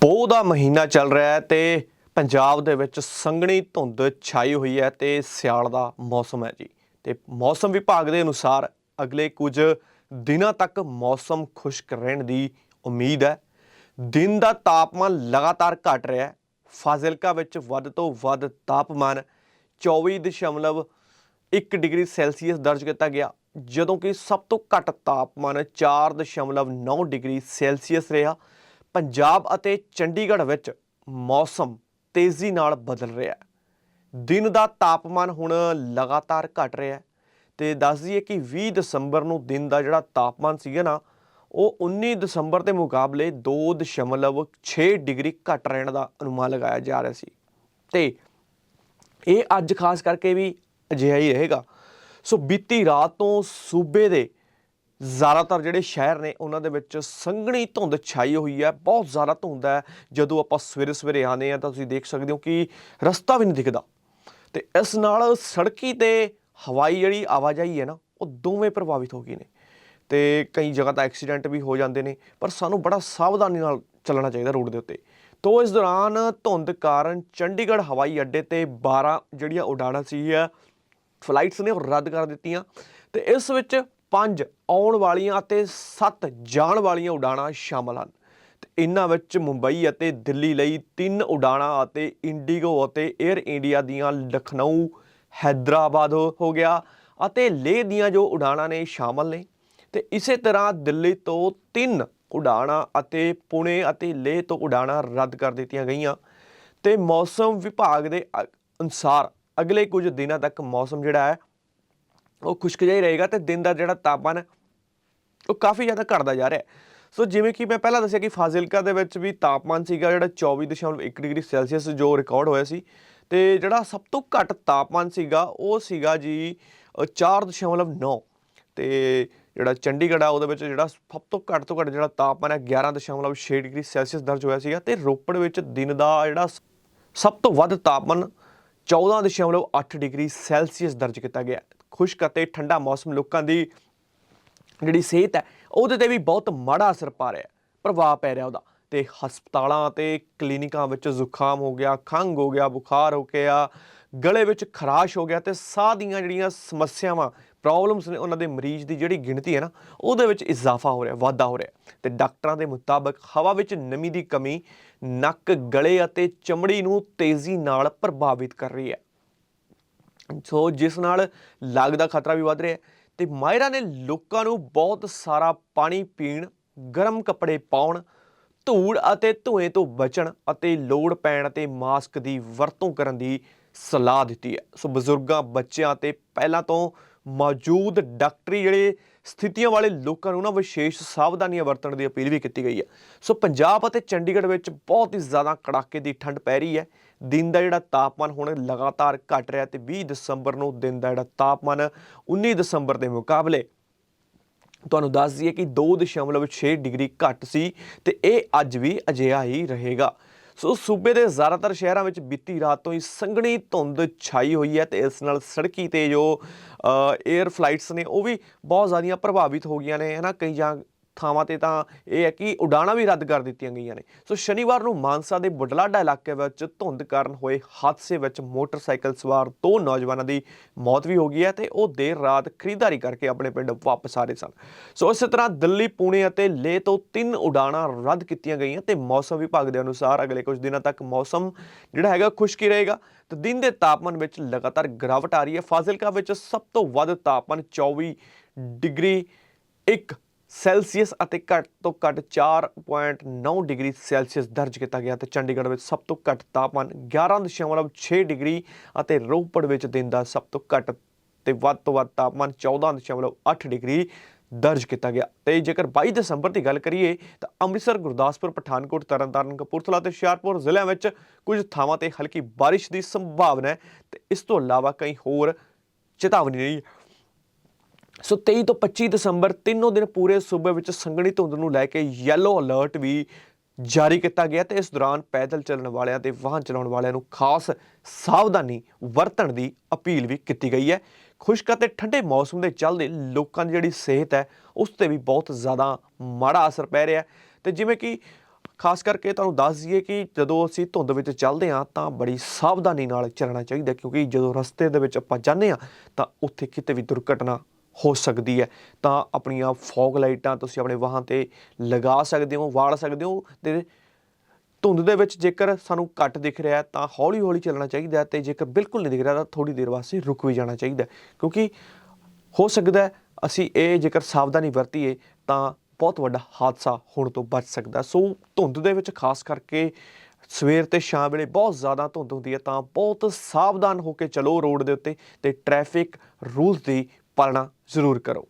ਪੋਹ ਦਾ ਮਹੀਨਾ ਚੱਲ ਰਿਹਾ ਹੈ ਤੇ ਪੰਜਾਬ ਦੇ ਵਿੱਚ ਸੰਘਣੀ ਧੁੰਦ ਛਾਈ ਹੋਈ ਹੈ ਤੇ ਸਿਆਲ ਦਾ ਮੌਸਮ ਹੈ ਜੀ। ਤੇ ਮੌਸਮ ਵਿਭਾਗ ਦੇ ਅਨੁਸਾਰ ਅਗਲੇ ਕੁਝ ਦਿਨਾਂ ਤੱਕ ਮੌਸਮ ਖੁਸ਼ਕ ਰਹਿਣ ਦੀ ਉਮੀਦ ਹੈ। ਦਿਨ ਦਾ ਤਾਪਮਾਨ ਲਗਾਤਾਰ ਘਟ ਰਿਹਾ ਹੈ। ਫਾਜ਼ਿਲਕਾ ਵਿੱਚ ਵੱਧ ਤੋਂ ਵੱਧ ਤਾਪਮਾਨ 24.1 ਡਿਗਰੀ ਸੈਲਸੀਅਸ ਦਰਜ ਕੀਤਾ ਗਿਆ, ਜਦੋਂ ਕਿ ਸਭ ਤੋਂ ਘੱਟ ਤਾਪਮਾਨ 4.9 ਡਿਗਰੀ ਸੈਲਸੀਅਸ ਰਿਹਾ। ਪੰਜਾਬ ਅਤੇ ਚੰਡੀਗੜ੍ਹ ਵਿੱਚ ਮੌਸਮ ਤੇਜ਼ੀ ਨਾਲ ਬਦਲ ਰਿਹਾ ਹੈ। ਦਿਨ ਦਾ ਤਾਪਮਾਨ ਹੁਣ ਲਗਾਤਾਰ ਘਟ ਰਿਹਾ ਹੈ ਤੇ ਦੱਸ ਦਈਏ ਕਿ 20 ਦਸੰਬਰ ਨੂੰ ਦਿਨ ਦਾ ਜਿਹੜਾ ਤਾਪਮਾਨ ਸੀਗਾ ਨਾ, ਉਹ 19 ਦਸੰਬਰ ਦੇ ਮੁਕਾਬਲੇ 2.6 ਡਿਗਰੀ ਘਟ ਰਹਿਣ ਦਾ ਅਨੁਮਾਨ ਲਗਾਇਆ ਜਾ ਰਿਹਾ ਸੀ। ਤੇ ਇਹ ਅੱਜ ਖਾਸ ਕਰਕੇ ਵੀ ਅਜਿਹਾ ਹੀ ਰਹੇਗਾ। ਸੋ ਬੀਤੀ ਰਾਤ ਤੋਂ ਸੂਬੇ ਦੇ ਜ਼ਿਆਦਾਤਰ ਜਿਹੜੇ ਸ਼ਹਿਰ ਨੇ, ਉਹਨਾਂ ਦੇ ਵਿੱਚ ਸੰਘਣੀ ਧੁੰਦ ਛਾਈ ਹੋਈ ਹੈ, ਬਹੁਤ ਜ਼ਿਆਦਾ ਧੁੰਦ ਹੈ। ਜਦੋਂ ਆਪਾਂ ਸਵੇਰੇ ਸਵੇਰੇ ਆਨੇ ਆ ਤਾਂ ਤੁਸੀਂ ਦੇਖ ਸਕਦੇ ਹੋ ਕਿ ਰਸਤਾ ਵੀ ਨਹੀਂ ਦਿਖਦਾ। ਤੇ ਇਸ ਨਾਲ ਸੜਕੀ ਤੇ ਹਵਾਈ ਜਿਹੜੀ ਆਵਾਜਾਈ ਹੈ ਨਾ, ਉਹ ਦੋਵੇਂ ਪ੍ਰਭਾਵਿਤ ਹੋ ਗਏ ਨੇ। ਤੇ ਕਈ ਜਗ੍ਹਾ ਤਾਂ ਐਕਸੀਡੈਂਟ ਵੀ ਹੋ ਜਾਂਦੇ ਨੇ, ਪਰ ਸਾਨੂੰ ਬੜਾ ਸਾਵਧਾਨੀ ਨਾਲ ਚੱਲਣਾ ਚਾਹੀਦਾ ਰੋਡ ਦੇ ਉੱਤੇ। ਤੋਂ ਇਸ ਦੌਰਾਨ ਧੁੰਦ ਕਾਰਨ ਚੰਡੀਗੜ੍ਹ ਹਵਾਈ ਅੱਡੇ ਤੇ 12 ਜਿਹੜੀਆਂ ਉਡਾਣਾਂ ਸੀ ਫਲਾਈਟਸ ਨੇ ਉਹ ਰੱਦ ਕਰ ਦਿੱਤੀਆਂ। ਤੇ ਇਸ ਵਿੱਚ 5 ਆਉਣ ਵਾਲੀਆਂ ਅਤੇ 7 ਜਾਣ ਵਾਲੀਆਂ ਉਡਾਣਾਂ ਸ਼ਾਮਲ ਹਨ। ਤੇ ਇਹਨਾਂ ਵਿੱਚ ਮੁੰਬਈ ਅਤੇ ਦਿੱਲੀ ਲਈ 3 ਉਡਾਣਾਂ ਅਤੇ ਇੰਡੀਗੋ ਅਤੇ 에ਅਰ ਇੰਡੀਆ ਦੀਆਂ ਲਖਨਊ, ਹੈਦਰਾਬਾਦ ਹੋ ਗਿਆ ਅਤੇ ਲੇਹ ਦੀਆਂ ਜੋ ਉਡਾਣਾਂ ਨੇ ਸ਼ਾਮਲ ਨੇ। ਤੇ ਇਸੇ ਤਰ੍ਹਾਂ ਦਿੱਲੀ ਤੋਂ 3 ਉਡਾਣਾਂ ਅਤੇ ਪੁਣੇ ਅਤੇ ਲੇਹ ਤੋਂ ਉਡਾਣਾਂ ਰੱਦ ਕਰ ਦਿੱਤੀਆਂ ਗਈਆਂ। ਤੇ ਮੌਸਮ ਵਿਭਾਗ ਦੇ ਅਨੁਸਾਰ ਅਗਲੇ ਕੁਝ ਦਿਨਾਂ ਤੱਕ ਮੌਸਮ ਜਿਹੜਾ ਹੈ ਉਹ ਖੁਸ਼ਕ ਜਿਹਾ ਹੀ ਰਹੇਗਾ ਤੇ ਦਿਨ ਦਾ ਜਿਹੜਾ ਤਾਪਮਾਨ ਹੈ, ਉਹ ਕਾਫੀ ਜ਼ਿਆਦਾ ਘਟਦਾ ਜਾ ਰਿਹਾ ਹੈ। ਸੋ ਜਿਵੇਂ ਕਿ ਮੈਂ ਪਹਿਲਾਂ ਦੱਸਿਆ ਕਿ ਫਾਜ਼ਿਲਕਾ ਦੇ ਵਿੱਚ ਵੀ ਤਾਪਮਾਨ ਸੀਗਾ ਜਿਹੜਾ 24.1 ਡਿਗਰੀ ਸੈਲਸੀਅਸ ਜੋ ਰਿਕਾਰਡ ਹੋਇਆ ਸੀ ਤੇ ਜਿਹੜਾ ਸਭ ਤੋਂ ਘੱਟ ਤਾਪਮਾਨ ਸੀਗਾ ਉਹ ਸੀਗਾ ਜੀ ਅ, 4.9 ਤੇ ਜਿਹੜਾ ਚੰਡੀਗੜ੍ਹ ਆ ਉਹਦੇ ਵਿੱਚ ਜਿਹੜਾ ਸਭ ਤੋਂ ਘੱਟ ਤੋਂ ਘੱਟ ਜਿਹੜਾ ਤਾਪਮਾਨ ਹੈ 11.6 ਡਿਗਰੀ ਸੈਲਸੀਅਸ ਦਰਜ ਹੋਇਆ ਸੀਗਾ ਤੇ ਰੋਪੜ ਵਿੱਚ ਦਿਨ ਦਾ ਜਿਹੜਾ ਸਭ ਤੋਂ ਵੱਧ ਤਾਪਮਾਨ 14.8 ਡਿਗਰੀ ਸੈਲਸੀਅਸ ਦਰਜ ਕੀਤਾ ਗਿਆ। ਖੁਸ਼ਕ ਅਤੇ ਠੰਡਾ ਮੌਸਮ ਲੋਕਾਂ ਦੀ ਜਿਹੜੀ ਸਿਹਤ ਹੈ, ਉਹਦੇ ਤੇ ਵੀ ਬਹੁਤ ਮਾੜਾ ਅਸਰ ਪਾ ਰਿਹਾ ਪ੍ਰਭਾਵ ਪੈ ਰਿਹਾ ਉਹਦਾ। ਤੇ ਹਸਪਤਾਲਾਂ ਤੇ ਕਲੀਨਿਕਾਂ ਵਿੱਚ ਜ਼ੁਕਾਮ ਹੋ ਗਿਆ, ਖੰਘ ਹੋ ਗਿਆ, ਬੁਖਾਰ ਹੋ ਗਿਆ, ਗਲੇ ਵਿੱਚ ਖਰਾਸ਼ ਹੋ ਗਿਆ ਤੇ ਸਾਹ ਦੀਆਂ ਜਿਹੜੀਆਂ ਸਮੱਸਿਆਵਾਂ ਪ੍ਰੋਬਲਮਸ ਨੇ ਉਹਨਾਂ ਦੇ ਮਰੀਜ਼ ਦੀ ਜਿਹੜੀ ਗਿਣਤੀ ਹੈ ਨਾ, ਉਹਦੇ ਵਿੱਚ ਇਜ਼ਾਫਾ ਹੋ ਰਿਹਾ, ਵਾਧਾ ਹੋ ਰਿਹਾ ਤੇ ਡਾਕਟਰਾਂ ਦੇ ਮੁਤਾਬਕ ਹਵਾ ਵਿੱਚ ਨਮੀ ਦੀ ਕਮੀ ਨੱਕ, ਗਲੇ ਅਤੇ ਚਮੜੀ ਨੂੰ ਤੇਜ਼ੀ ਨਾਲ ਪ੍ਰਭਾਵਿਤ ਕਰ ਰਹੀ ਹੈ। ਸੋ ਜਿਸ ਨਾਲ ਲੱਗ ਦਾ ਖਤਰਾ ਵੀ ਵੱਧ ਰਿਹਾ ਹੈ ਤੇ ਮਾਹਿਰਾਂ ਨੇ ਲੋਕਾਂ ਨੂੰ ਬਹੁਤ ਸਾਰਾ ਪਾਣੀ ਪੀਣ, ਗਰਮ ਕੱਪੜੇ ਪਾਉਣ, ਧੂੜ ਅਤੇ ਧੂਏ ਤੋਂ ਬਚਣ ਅਤੇ ਲੋੜ ਪੈਣ ਤੇ ਮਾਸਕ ਦੀ ਵਰਤੋਂ ਕਰਨ ਦੀ ਸਲਾਹ ਦਿੱਤੀ ਹੈ। ਸੋ ਬਜ਼ੁਰਗਾਂ, ਬੱਚਿਆਂ ਤੇ ਪਹਿਲਾਂ ਤੋਂ ਮੌਜੂਦ ਡਾਕਟਰੀ ਜਿਹੜੇ ਸਥਿਤੀਆਂ ਵਾਲੇ ਲੋਕਾਂ ਨੂੰ ਨਾ ਵਿਸ਼ੇਸ਼ ਸਾਵਧਾਨੀਆਂ ਵਰਤਣ ਦੀ ਅਪੀਲ ਵੀ ਕੀਤੀ ਗਈ ਹੈ। ਸੋ ਪੰਜਾਬ ਅਤੇ ਚੰਡੀਗੜ੍ਹ ਵਿੱਚ ਬਹੁਤ ਹੀ ਜ਼ਿਆਦਾ ਕੜਾਕੇ ਦੀ ਠੰਡ ਪੈ ਰਹੀ ਹੈ। ਦਿਨ ਦਾ ਜਿਹੜਾ ਤਾਪਮਾਨ ਹੁਣ ਲਗਾਤਾਰ ਘਟ ਰਿਹਾ ਤੇ 20 ਦਸੰਬਰ ਨੂੰ ਦਿਨ ਦਾ ਜਿਹੜਾ ਤਾਪਮਾਨ 19 ਦਸੰਬਰ ਦੇ ਮੁਕਾਬਲੇ ਤੁਹਾਨੂੰ ਦੱਸ ਦਈਏ ਕਿ 2.6 ਡਿਗਰੀ ਘੱਟ ਸੀ ਤੇ ਇਹ ਅੱਜ ਵੀ ਅਜਿਹਾ ਹੀ ਰਹੇਗਾ। ਸੋ ਸੂਬੇ ਦੇ ਜ਼ਿਆਦਾਤਰ ਸ਼ਹਿਰਾਂ ਵਿੱਚ ਬੀਤੀ ਰਾਤ ਤੋਂ ਹੀ ਸੰਘਣੀ ਧੁੰਦ ਛਾਈ ਹੋਈ ਹੈ ਤੇ ਇਸ ਨਾਲ ਸੜਕੀ ਤੇ ਜੋ 에ਅਰ ਫਲਾਈਟਸ ਨੇ ਉਹ ਵੀ ਬਹੁਤ ਜ਼ਿਆਦੀਆਂ ਪ੍ਰਭਾਵਿਤ ਹੋ ਗਈਆਂ ਨੇ ਹਨਾ ਕਈ ਜਾਂ ਥਾਵਾਂ ਤੇ ਤਾਂ ਇਹ ਹੈ ਕਿ ਉਡਾਣਾਂ ਵੀ ਰੱਦ ਕਰ ਦਿੱਤੀਆਂ ਗਈਆਂ ਨੇ। ਸੋ ਸ਼ਨੀਵਾਰ ਨੂੰ ਮਾਨਸਾ ਦੇ ਬੁਢਲਾਡਾ ਇਲਾਕੇ ਵਿੱਚ ਧੁੰਦ ਕਾਰਨ ਹੋਏ ਹਾਦਸੇ ਵਿੱਚ ਮੋਟਰਸਾਈਕਲ ਸਵਾਰ ਦੋ ਨੌਜਵਾਨਾਂ ਦੀ ਮੌਤ ਵੀ ਹੋ ਗਈ ਹੈ ਤੇ ਉਹ ਦੇਰ ਰਾਤ ਖਰੀਦਦਾਰੀ ਕਰਕੇ ਆਪਣੇ ਪਿੰਡ ਵਾਪਸ ਆ ਰਹੇ ਸਨ। ਸੋ ਇਸੇ ਤਰ੍ਹਾਂ ਦਿੱਲੀ, ਪੁਣੇ ਅਤੇ ਲੇਹ ਤੋਂ ਤਿੰਨ ਉਡਾਣਾਂ ਰੱਦ ਕੀਤੀਆਂ ਗਈਆਂ ਤੇ ਮੌਸਮ ਵਿਭਾਗ ਦੇ ਅਨੁਸਾਰ ਅਗਲੇ ਕੁਝ ਦਿਨਾਂ ਤੱਕ ਮੌਸਮ ਜਿਹੜਾ ਹੈਗਾ ਖੁਸ਼ਕੀ ਰਹੇਗਾ ਤੇ ਦਿਨ ਦੇ ਤਾਪਮਾਨ ਵਿੱਚ ਲਗਾਤਾਰ ਗਿਰਾਵਟ ਆ ਰਹੀ ਹੈ। ਫਾਜ਼ਿਲਕਾ ਵਿੱਚ ਸਭ ਤੋਂ ਵੱਧ ਤਾਪਮਾਨ 24 ਡਿਗਰੀ 1 ਸੈਲਸੀਅਸ ਅਤੇ ਘੱਟ ਤੋਂ ਘੱਟ 4.9 ਡਿਗਰੀ ਸੈਲਸੀਅਸ ਦਰਜ ਕੀਤਾ ਗਿਆ ਤੇ ਚੰਡੀਗੜ੍ਹ ਵਿੱਚ ਸਭ ਤੋਂ ਘੱਟ ਤਾਪਮਾਨ 11.6 ਡਿਗਰੀ ਅਤੇ ਰੋਪੜ ਵਿੱਚ ਦਿਨ ਦਾ ਸਭ ਤੋਂ ਘੱਟ ਤੇ ਵੱਧ ਤੋਂ ਵੱਧ ਤਾਪਮਾਨ 14.8 ਡਿਗਰੀ ਦਰਜ ਕੀਤਾ ਗਿਆ। ਤੇ ਜੇਕਰ 22 ਦਸੰਬਰ ਦੀ ਗੱਲ ਕਰੀਏ ਤਾਂ ਅੰਮ੍ਰਿਤਸਰ, ਗੁਰਦਾਸਪੁਰ, ਪਠਾਨਕੋਟ, ਤਰਨਤਾਰਨ, ਕਪੂਰਥਲਾ ਤੇ ਹੁਸ਼ਿਆਰਪੁਰ ਜ਼ਿਲ੍ਹਿਆਂ ਵਿੱਚ ਕੁਝ ਥਾਵਾਂ ਤੇ ਹਲਕੀ ਬਾਰਿਸ਼ ਦੀ ਸੰਭਾਵਨਾ ਹੈ ਤੇ ਇਸ ਤੋਂ ਇਲਾਵਾ ਕਈ ਹੋਰ ਚੇਤਾਵਨੀ ਨਹੀਂ ਸੋ 23 ਤੋਂ 25 ਦਸੰਬਰ ਤਿੰਨੋਂ ਦਿਨ ਪੂਰੇ ਸੂਬੇ ਵਿੱਚ ਸੰਘਣੀ ਧੁੰਦ ਨੂੰ ਲੈ ਕੇ ਯੈਲੋ ਅਲਰਟ ਵੀ ਜਾਰੀ ਕੀਤਾ ਗਿਆ ਤੇ ਇਸ ਦੌਰਾਨ ਪੈਦਲ ਚੱਲਣ ਵਾਲਿਆਂ ਤੇ ਵਾਹਨ ਚਲਾਉਣ ਵਾਲਿਆਂ ਨੂੰ ਖਾਸ ਸਾਵਧਾਨੀ ਵਰਤਣ ਦੀ ਅਪੀਲ ਵੀ ਕੀਤੀ ਗਈ ਹੈ। ਖੁਸ਼ਕ ਅਤੇ ਠੰਡੇ ਮੌਸਮ ਦੇ ਚੱਲਦੇ ਲੋਕਾਂ ਦੀ ਜਿਹੜੀ ਸਿਹਤ ਹੈ, ਉਸ ਤੇ ਵੀ ਬਹੁਤ ਜ਼ਿਆਦਾ ਮਾੜਾ ਅਸਰ ਪੈ ਰਿਹਾ ਹੈ। ਤੇ ਜਿਵੇਂ ਕਿ ਖਾਸ ਕਰਕੇ ਤੁਹਾਨੂੰ ਦੱਸ ਦਈਏ ਕਿ ਜਦੋਂ ਅਸੀਂ ਧੁੰਦ ਵਿੱਚ ਚੱਲਦੇ ਹਾਂ, ਤਾਂ ਬੜੀ ਸਾਵਧਾਨੀ ਨਾਲ ਚੱਲਣਾ ਚਾਹੀਦਾ ਕਿਉਂਕਿ ਜਦੋਂ ਰਸਤੇ ਦੇ ਵਿੱਚ ਆਪਾਂ ਜਾਂਦੇ ਹਾਂ, ਤਾਂ ਉੱਥੇ ਕਿਤੇ ਵੀ ਦੁਰਘਟਨਾ ਹੋ ਸਕਦੀ ਹੈ, ਤਾਂ ਆਪਣੀਆਂ ਫੌਗ ਲਾਈਟਾਂ ਤੁਸੀਂ ਆਪਣੇ ਵਾਹਨ ਤੇ ਲਗਾ ਸਕਦੇ ਹੋ, ਵਾੜ ਸਕਦੇ ਹੋ ਤੇ ਧੁੰਦ ਦੇ ਵਿੱਚ ਜੇਕਰ ਸਾਨੂੰ ਘੱਟ ਦਿਖ ਰਿਹਾ ਤਾਂ ਹੌਲੀ ਹੌਲੀ ਚੱਲਣਾ ਚਾਹੀਦਾ ਹੈ ਤੇ ਜੇਕਰ ਬਿਲਕੁਲ ਨਹੀਂ ਦਿਖ ਰਿਹਾ, ਤਾਂ ਥੋੜੀ ਦੇਰ ਵਾਸਤੇ ਰੁਕ ਵੀ ਜਾਣਾ ਚਾਹੀਦਾ ਕਿਉਂਕਿ ਹੋ ਸਕਦਾ ਅਸੀਂ ਇਹ ਜੇਕਰ ਸਾਵਧਾਨੀ ਵਰਤੀਏ, ਤਾਂ ਬਹੁਤ ਵੱਡਾ ਹਾਦਸਾ ਹੋਣ ਤੋਂ ਬਚ ਸਕਦਾ ਸੋ ਧੁੰਦ ਦੇ ਵਿੱਚ ਖਾਸ ਕਰਕੇ ਸਵੇਰ ਤੇ ਸ਼ਾਮ ਵੇਲੇ ਬਹੁਤ ਜ਼ਿਆਦਾ ਧੁੰਦ ਹੁੰਦੀ ਹੈ, ਤਾਂ ਬਹੁਤ ਸਾਵਧਾਨ ਹੋ ਕੇ ਚਲੋ ਰੋਡ ਦੇ ਉੱਤੇ ਤੇ ਟ੍ਰੈਫਿਕ ਰੂਲਸ ਦੀ ਪਾਲਣਾ ਜ਼ਰੂਰ ਕਰੋ।